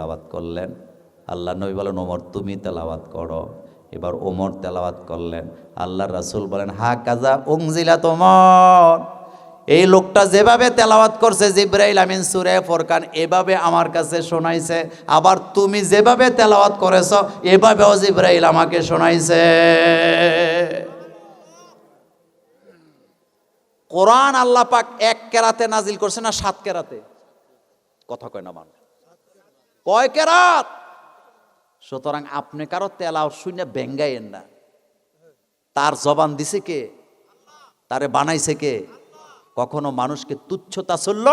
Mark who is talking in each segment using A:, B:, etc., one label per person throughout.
A: তেলাওয়াত করলেন। আল্লাহ নবী বলেন, ওমর, তুমি তেলাওয়াত করো। এবার ওমর তেলাওয়াত করলেন। আল্লাহ রাসূল বলেন, হা কাজা উংজিলা তোমার? এই লোকটা যেভাবে তেলাওয়াত করছে, জিব্রাইল আমিন সুরে ফোরকান এভাবে আমার কাছে শোনাইছে। আবার তুমি যেভাবে তেলাওয়াত করেছ, এভাবেও জিব্রাইল আমাকে শোনাইছে। কোরআন আল্লাহ পাক এক কেরাতে নাজিল করছে না সাত কেরাতে? কথা কয় না মানুষ। কয় কেরাত? সুতরাং আপনি কারও তেলাও শুনে বেঙ্গাইয়েন না। তার জবান দিছে কে? তারে বানাইছে কে? কখনো মানুষকে তুচ্ছ তাচ্ছল্য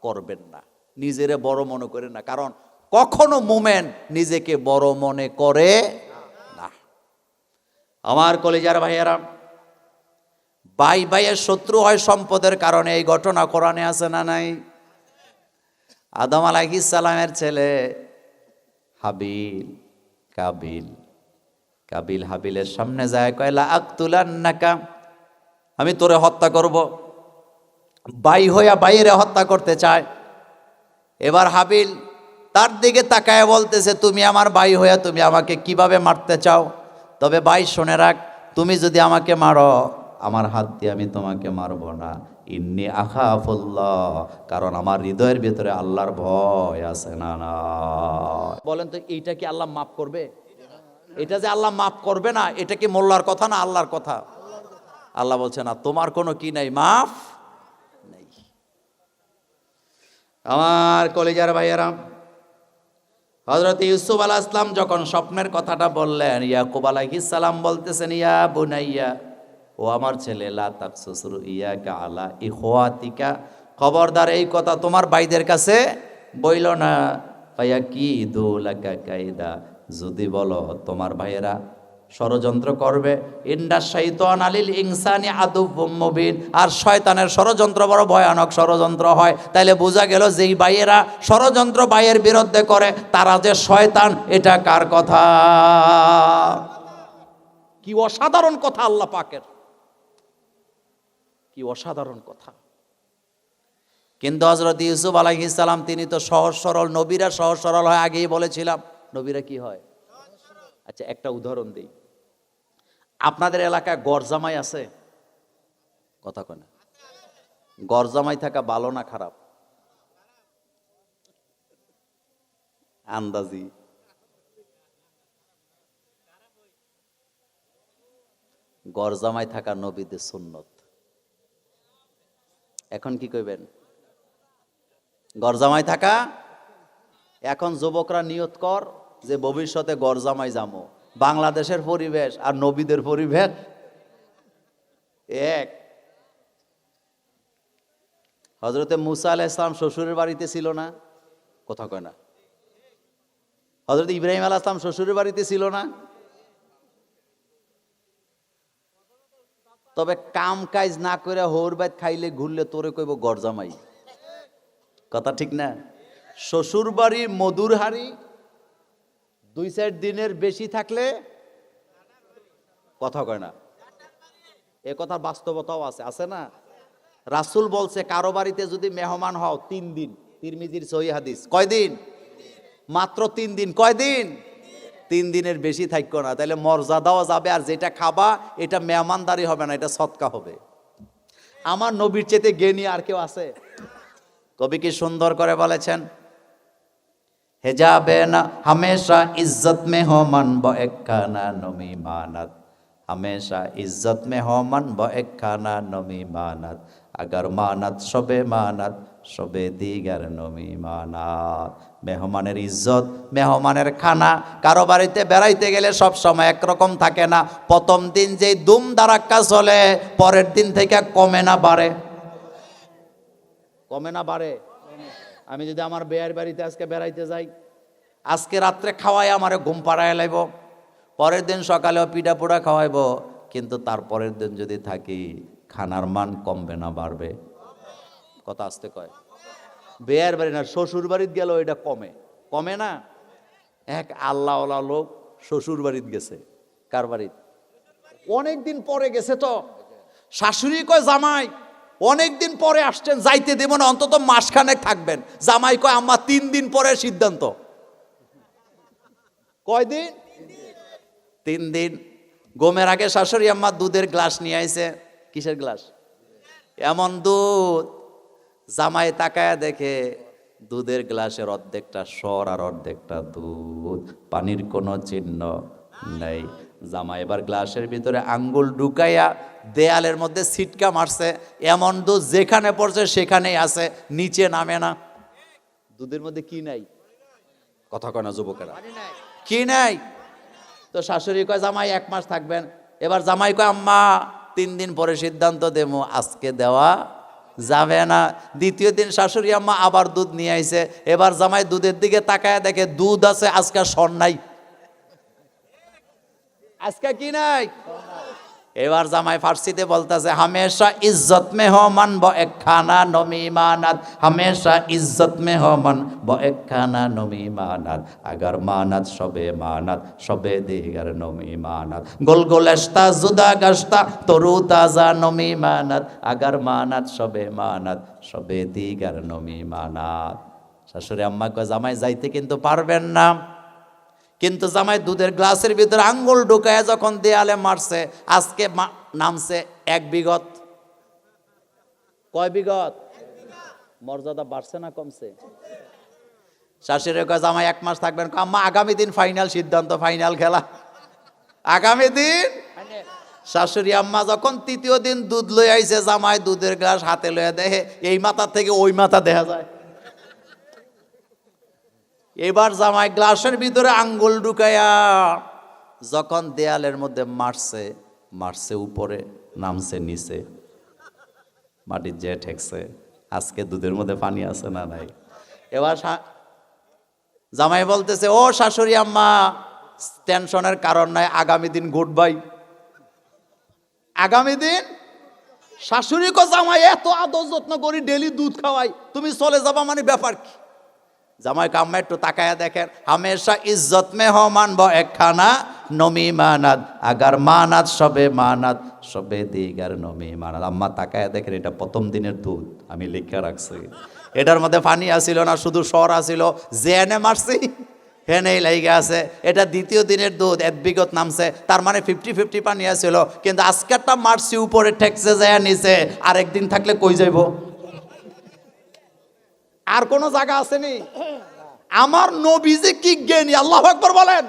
A: করবেন না। নিজেরে বড় মনে করে না। কারণ কখনো মোমেন নিজেকে বড় মনে করে না। আমার কলেজার ভাইয়েরা ভাই ভাইয়ের শত্রু হয় সম্পদের কারণে। এই ঘটনা কোরআনে আছে না নাই? আদম সালামের ছেলে হাবিল, কাবিল। কাবিল হাবিলের সামনে যায় কয়লা আক্তুলান্নাকা, আমি তোরে হত্যা করব। বাই হইয়া বাইরে হত্যা করতে চায়। এবার হাবিল তার দিকে তাকায় বলতেছে, তুমি আমার ভাই হইয়া তুমি আমাকে কীভাবে মারতে চাও? তবে বাই শুনে রাখ, তুমি যদি আমাকে মারো, আমার হাত দিয়ে আমি তোমাকে মারব না। ইন্নি আখাফুল্লাহ, কারণ আমার হৃদয়ের ভিতরে আল্লাহর ভয় আছে, না না। বলেন তো, এইটা কি আল্লাহ মাফ করবে? এটা যে আল্লাহ মাফ করবে না, এটা কি মোল্লার কথা না আল্লাহর কথা? আল্লাহ বলছে, না, তোমার কোনো কি নাই, মাফ নেই। আমার কলেজার ভাইয়েরা হজরত ইউসুফ আলাহ ইসলাম যখন স্বপ্নের কথাটা বললেন, ইয়াকুব আলাইহিস সালাম বলতেছেন, ইয়া বুনাইয়া ও আমার ছেলে, লা তাকসুসুর ইয়াকা আলা ইখওয়াতিকা। খবরদার, এই কথা তোমার ভাইদের কাছে বইল না। ভাইয়া কি দুলাকা কায়দা যদি বলো, তোমার ভাইয়েরা ষড়যন্ত্র করবে। ইন্ডা শৈতান আলিল ইনসানি আদুবিন আর শয়তানের ষড়যন্ত্র বড় ভয়ানক ষড়যন্ত্র হয়। তাইলে বোঝা গেল যেই ভাইয়েরা ষড়যন্ত্র ভাইয়ের বিরুদ্ধে করে, তারা যে শয়তান, এটা কার কথা? কি অসাধারণ কথা আল্লাহ পাকের। কি অসাধারণ কথা। কিন্তু হজরত ইউসুফ আলাইহিস সালাম, তিনি তো সহজ সরল, নবীরা সহজ সরল হয় আগেই বলেছিলাম। নবীরা কি হয়? আচ্ছা একটা উদাহরণ দিই। আপনাদের এলাকায় গরজামাই আছে? কথা কয় না। গরজামাই থাকা ভালো না খারাপ? আন্দাজি। গরজামাই থাকা নবীদের সুন্নত। এখন কি কইবেন? গরজামাই থাকা? এখন যুবকরা নিয়ত কর যে ভবিষ্যতে গরজামাই যামো। বাংলাদেশের পরিবেশ আর নবীদের পরিবেশ এক। হজরতে মুসা আলাহ ইসলাম শ্বশুরের বাড়িতে ছিল না? কথা কয় না। হজরত ইব্রাহিম আলাহ ইসলাম শ্বশুরের বাড়িতে ছিল না? তবে কাম কাজ না করে হোর বাইত খাইলে ঘুরলে তোরে কইব গরজামাই। কথা ঠিক না? শ্বশুর বাড়ি মধুর হাড়ি দুই চার দিনের বেশি থাকলে কথা কয় না। এ কথা বাস্তবতাও আছে আছে না? রাসুল বলছে, কারও বাড়িতে যদি মেহমান হও তিন দিন। তিরমিজির সহি হাদিস। কয়দিন? মাত্র তিন দিন। কয়দিন? তিন দিনের বেশি থাকব না তাহলে মর্যাদাও যাবে আর যেটা খাবা, এটা মেহমানদারি হবে না, এটা সৎকা হবে। আমার নবীর চেতে জ্ঞানী আর কেউ আছে? কবি কি সুন্দর করে বলেছেন, হেজাবে না, হামেশা ইজ্জত মে হমান ব একখানা নমি মানাত। হামেশা ইজ্জত মে হমান ব একখানা নমি মানাত। আগর মানাত সবে মানাত শবে দিগার নমি মানাত। মেহমানের ইজ্জত, মেহমানের খানা। কারও বাড়িতে বেড়াইতে গেলে সব সময় একরকম থাকে না। প্রথম দিন যেই দুম দারাক্কা চলে পরের দিন থেকে কমে না বাড়ে। কমে না বাড়ে? আমি যদি আমার বেয়ার বাড়িতে আজকে বেড়াইতে যাই, আজকে রাত্রে খাওয়াই আমার ঘুম পাড়ায় লাইব। পরের দিন সকালেও পিঠা পোড়া খাওয়াইব। কিন্তু তারপরের দিন যদি থাকি, খানার মান কমবে না, বাড়বে। কথা আসতে কয়। বেয়ার বাড়ি না, শ্বশুর বাড়িতে গেল এটা কমে। কমে না? এক আল্লাহওয়ালা লোক শ্বশুর বাড়িতে গেছে। কার বাড়িতে? অনেকদিন পরে গেছে তো। শাশুড়ি কয়, জামাই, অনেকদিন পরে আসছেন, যাইতে দেব না, অন্তত মাসখানেক থাকবেন। জামাই কয়, আম্মা, তিন দিন পরে সিদ্ধান্ত। কয়দিন তিন দিন। গোমের আগে শাশুড়ি আম্মা দুধের গ্লাস নিয়ে আইছে। কিসের গ্লাস? এমন দুধ। জামাই তাকায় দেখে দুধের গ্লাসের অর্ধেকটা সর আর অর্ধেকটা দুধ। পানির কোনো চিহ্ন নেই। জামাই এবার গ্লাসের ভিতরে আঙ্গুল ঢুকাইয়া দেয়ালের মধ্যে ছিটকা মারছে। এমন দুধ যেখানে পড়ছে সেখানেই আছে নিচে নামে না। দুধের মধ্যে কি নাই? কথা কয় না যুবকেরা। কি নাই? তো শাশুড়ি কয় জামাই এক মাস থাকবেন। এবার জামাই কয় আম্মা তিন দিন পরে সিদ্ধান্ত দেবো। আজকে দেওয়া যাবে না। দ্বিতীয় দিন শাশুড়ি আম্মা আবার দুধ নিয়ে আইছে। এবার জামাই দুধের দিকে তাকায় দেখে, দুধ আছে, আজকে সর নাই। আজকে কি নাই? এবার জামাই ফার্সিতে বলতেছে, হামেশা ইজ্জত মে হো মান ব এক খানা নমি মানাত, হামেশা ইজ্জত মে হো মান ব এক খানা নমি মানাত। আগার মানাত সবে মানাত, সবে দিগার নমি মানাত। গোল গোলেস্তা জুদা গাস্তা তরু তাজা নমি মানাত, আগার মানাত সবে মানাত, সবে দিগার নমি মানাত। শাশুড়ি আম্মা কয়, জামাই যাইতে কিন্তু পারবেন না। কিন্তু জামাই দুধের গ্লাসের ভিতরে আঙ্গুল ঢুকায় যখন দেয়ালে মারছে, আজকে নামছে এক বিগত। কয় বিগত? মর্যাদা বাড়ছে না কমছে? শাশুড়ি কয়, জামাই, এক মাস থাকবেন। আম্মা, আগামী দিন ফাইনাল সিদ্ধান্ত, ফাইনাল খেলা। আগামী দিন? শাশুড়ি আম্মা যখন তৃতীয় দিন দুধ লই আইছে, জামাই দুধের গ্লাস হাতে লয়ে দেখে এই মাথা থেকে ওই মাথা দেখা যায়। এবার জামাই গ্লাসের ভিতরে আঙ্গুল ঢুকাইয়া যখন দেয়ালের মধ্যে মারছে মারছে উপরে, নামছে নিচে মাটির যে ঠেকছে, আজকে দুধের মধ্যে পানি আছে না নাই? এবার জামাই বলতেছে, ও শাশুড়ি আম্মা, টেনশনের কারণ নাই, আগামী দিন গুড বাই আগামী দিন? শাশুড়ি কো জামাই এত আদর যত্ন করি ডেলি দুধ খাওয়াই, তুমি চলে যাবা মানে ব্যাপার কি? জামাই কাম্মা একটু তাকায়া দেখেন, হামেশা ইজ্জত মে হ মানব একখানা, নমি মানাদ, আগার মানাদ, সবে মানাদ, সবে দিগার নমি মানাত আম্মা তাকায়া দেখেন, এটা প্রথম দিনের দুধ, আমি লিখে রাখছি। এটার মধ্যে পানি আসিল না, শুধু সর আসিল, জেনে মারছি হেনেই লাইগে আছে। এটা দ্বিতীয় দিনের দুধ এক বিগত নামছে, তার মানে ফিফটি ফিফটি পানি আসিল, কিন্তু আজকেরটা মারছি, উপরে ঠেকছে, যায় নিচে আর একদিন থাকলে কই যাইব? আর কোন জায়গা আসেনি। আমার নবী যে কি জ্ঞানী, আল্লাহ আকবর বলেন।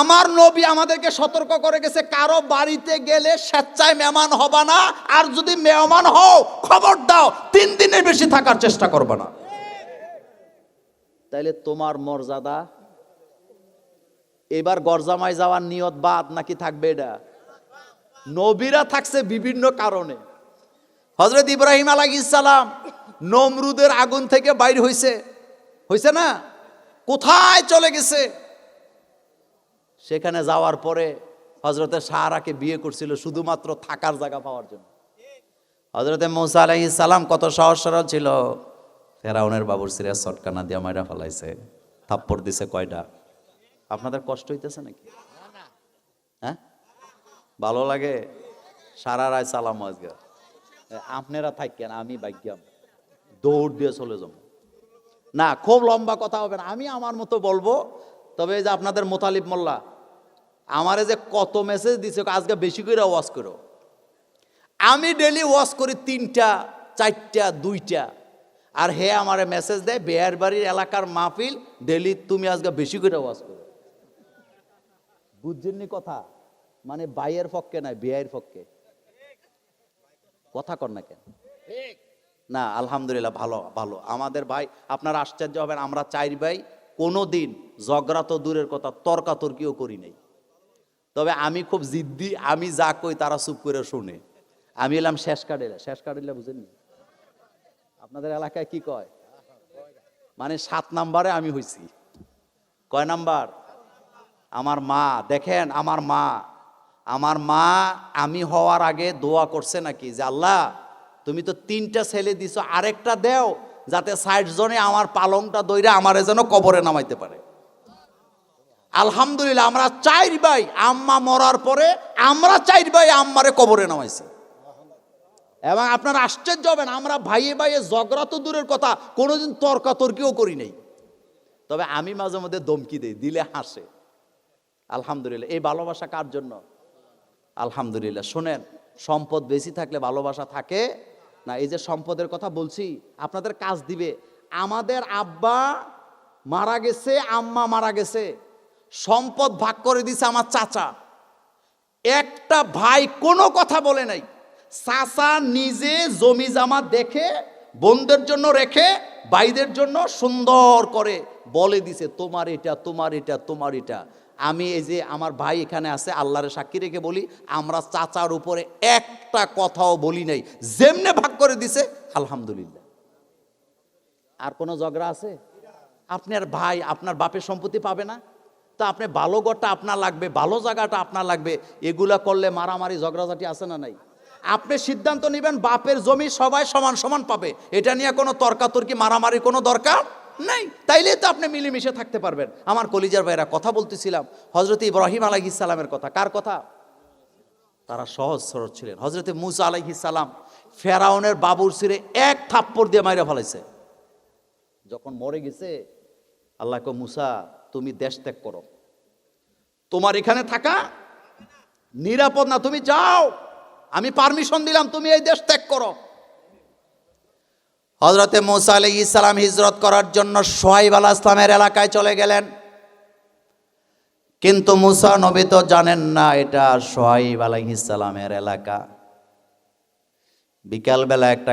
A: আমার নবী আমাদেরকে সতর্ক করে গেছে, কারও বাড়িতে গেলে স্বেচ্ছায় মেহমান হবা না, আর যদি মেহমান হও, খবর দাও, তিন দিনের বেশি থাকার চেষ্টা করবে না। তাইলে তোমার মর্যাদা? এবার গরজামায় যাওয়ার নিয়ত বাদ নাকি থাকবে এটা? নবীরা থাকছে বিভিন্ন কারণে। হজরত ইব্রাহিম আলাইসালাম নমরুদের আগুন থেকে বাইর হইছে। হইছে না? কোথায় চলে গেছে? সেখানে যাওয়ার পরে হজরতে সাহারাকে বিয়ে করছিল শুধুমাত্র থাকার জায়গা পাওয়ার জন্য। হজরতে মৌসা আলাহি সালাম কত সহজ সরল ছিল। ফেরাউনের বাবুর সিরিয়া সটকানা দিয়া মাইরা ফেলাইছে। থাপ্পড় দিছে কয়টা? আপনাদের কষ্ট হইতেছে নাকি? হ্যাঁ? ভালো লাগে? সারা রায় সালাম আজকে আপনারা থাকেন, আমি ভাগ্যাম। দৌড় দিয়ে চলে যাব। না, খুব লম্বা কথা হবে না। আমি আমার মতো বলব, তবে যে আপনাদের মোতালিব মোল্লা, আমারে যে কত মেসেজ দিছে, আজকে বেশি করে ওয়াশ করো। আমি ডেলি ওয়াশ করি তিনটা, চারটা, দুইটা। আর হে আমারে মেসেজ দেয়, বেয়ার বাড়ির এলাকার মাহফিল ডেলি তুমি আজকে বেশি করে ওয়াশ করো। বুঝছেননি কথা? মানে বাইয়ের পক্ষে নয় বেয়ের পক্ষে। কথা কর না কেন? না, আলহামদুলিল্লাহ ভালো ভালো। আমাদের ভাই, আপনারা আশ্চর্য হবেন, আমরা চাই ভাই কোনো দিন ঝগড়া তো দূরের কথা, তর্কাতর্কিও করি নাই। তবে আমি খুব জিদ্দি, আমি যা কই তারা চুপ করে শুনে। আমি এলাম শেষ কাটিলা শেষ কাটিলা বুঝেননি? আপনাদের এলাকায় কি কয়? মানে সাত নাম্বারে আমি হইছি। কয় নাম্বার? আমার মা, দেখেন আমার মা। আমার মা আমি হওয়ার আগে দোয়া করছে নাকি, যে আল্লাহ তুমি তো তিনটা ছেলে দিছো, আরেকটা দেও, যাতে ষাট জনে আমার পালংটা দইরা আমারে যেন কবরে নামাইতে পারে। আলহামদুলিল্লাহ, আমরা চাইর ভাই, আম্মা মরার পরে আমরা চাইর ভাই আম্মারে কবরে নামাইছে। এবং আপনার আশ্চর্য হবেন, আমরা ভাইয়ে ভাইয়ে ঝগড়া তো দূরের কথা, কোনোদিন তর্কাতর্কিও করি নাই। তবে আমি মাঝে মধ্যে দমকি দিই, দিলে হাসে। আলহামদুলিল্লাহ, এই ভালোবাসা কার জন্য? আলহামদুলিল্লাহ, শোনেন, সম্পদ বেশি থাকলে ভালোবাসা থাকে না, এই যে সম্পদের কথা বলছি, আপনাদের কাজ দিবে। আমাদের আব্বা মারা গেছে, আম্মা মারা গেছে। সম্পদ ভাগ করে দিছে আমার চাচা। একটা ভাই কোনো কথা বলে নাই। চাচা নিজে জমি জামা দেখে বোনদের জন্য রেখে, ভাইদের জন্য সুন্দর করে বলে দিছে, তোমার এটা তোমার এটা তোমার এটা। আমি এই যে আমার ভাই এখানে আছে, আল্লাহরে সাক্ষী রেখে বলি, আমরা চাচার উপরে একটা কথাও বলি নাই। যেমনে ভাগ করে দিছে, আলহামদুলিল্লাহ। আর কোনো ঝগড়া আছে? আপনার ভাই, আপনার বাপের সম্পত্তি পাবে না। তা আপনি ভালো ঘরটা আপনার লাগবে, ভালো জায়গাটা আপনার লাগবে। এগুলা করলে মারামারি, ঝগড়াঝাটি আছে না নাই? আপনি সিদ্ধান্ত নেবেন, বাপের জমি সবাই সমান সমান পাবে। এটা নিয়ে কোনো তর্কাতর্কি, মারামারি কোনো দরকার? নাই। তাইলে তো আপনি মিলেমিশে থাকতে পারবেন। আমার কলিজার ভাইরা কথা বলতেছিলাম। হজরত ইব্রাহিম আলাইহিস সালামের কথা। কার কথা? তারা সহজ সরল ছিলেন। হজরতে মুসা আলাইহিস সালাম ফেরাউনের বাবুর সিরে এক থাপ্পড় দিয়ে মাইরা ফেলাইছে। যখন মরে গেছে আল্লাহকে মুসা, তুমি দেশ ত্যাগ করো। তোমার এখানে থাকা নিরাপদ না। তুমি যাও। আমি পারমিশন দিলাম, তুমি এই দেশ ত্যাগ করো। হজরতে মুসা আলী ইসলাম হিজরত করার জন্য সোহাইব আলাহ ইসলামের এলাকায় চলে গেলেন। কিন্তু মুসা নবী তো জানেন না এটা সোহাইব ইসলামের এলাকা। বিকালবেলা একটা